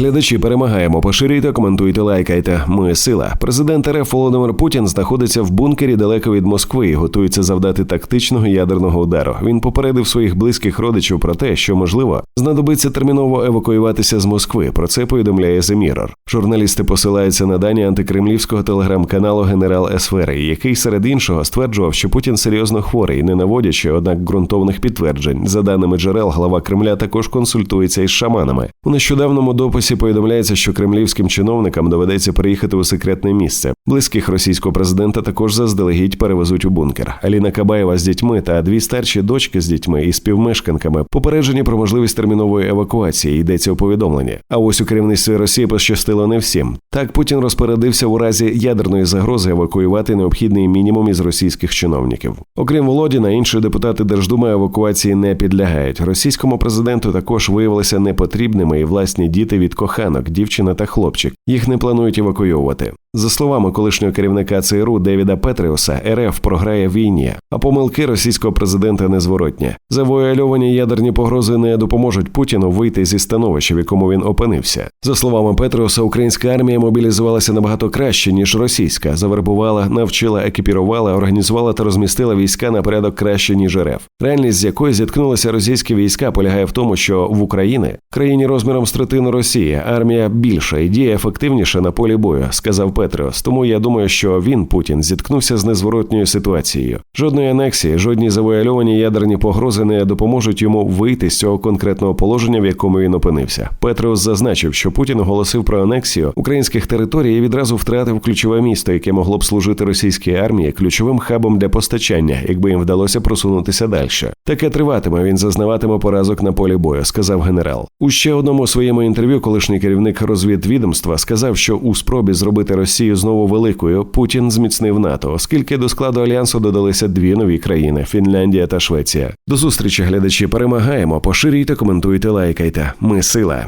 Глядачі перемагаємо. Поширюйте, коментуйте, лайкайте. Ми сила. Президент РФ Володимир Путін знаходиться в бункері далеко від Москви і готується завдати тактичного ядерного удару. Він попередив своїх близьких родичів про те, що можливо знадобиться терміново евакуюватися з Москви. Про це повідомляє The Mirror. Журналісти посилаються на дані антикремлівського телеграм-каналу Генерал Есфери, який серед іншого стверджував, що Путін серйозно хворий, не наводячи однак ґрунтовних підтверджень. За даними джерел, глава Кремля також консультується із шаманами. У нещодавному дописі повідомляється, що кремлівським чиновникам доведеться приїхати у секретне місце. Близьких російського президента також заздалегідь перевезуть у бункер. Аліна Кабаєва з дітьми та дві старші дочки з дітьми і співмешканками попереджені про можливість термінової евакуації. Йдеться у повідомленні. А ось у керівництві Росії пощастило не всім. Так Путін розпорядився у разі ядерної загрози евакуювати необхідний мінімум із російських чиновників. Окрім Володіна, інші депутати Держдуми евакуації не підлягають. Російському президенту також виявилися непотрібними і власні діти від коханок, дівчина та хлопчик. Їх не планують евакуйовувати. За словами колишнього керівника ЦРУ Девіда Петріуса, РФ програє війні, а помилки російського президента незворотні. Завуальовані ядерні погрози не допоможуть Путіну вийти зі становища, в якому він опинився. За словами Петріуса, українська армія мобілізувалася набагато краще ніж російська. Завербувала, навчила, екіпірувала, організувала та розмістила війська на порядок краще ніж РФ. Реальність, з якою зіткнулися російські війська, полягає в тому, що в Україні, країні розміром з третину Росії, армія більша і діє ефективніше на полі бою, сказав Петріус. Тому я думаю, що він, Путін, зіткнувся з незворотньою ситуацією. Жодної анексії, жодні завуальовані ядерні погрози не допоможуть йому вийти з цього конкретного положення, в якому він опинився. Петріус зазначив, що Путін оголосив про анексію українських територій і відразу втратив ключове місто, яке могло б служити російській армії ключовим хабом для постачання, якби їм вдалося просунутися далі. Таке триватиме. Він зазнаватиме поразок на полі бою, сказав генерал. У ще одному своєму інтерв'ю колишній керівник розвідвідомства сказав, що у спробі зробити Росію знову великою Путін зміцнив НАТО, оскільки до складу альянсу додалися дві нові країни Фінляндія та Швеція. До зустрічі, глядачі. Перемагаємо. Поширюйте, коментуйте, лайкайте. Ми сила.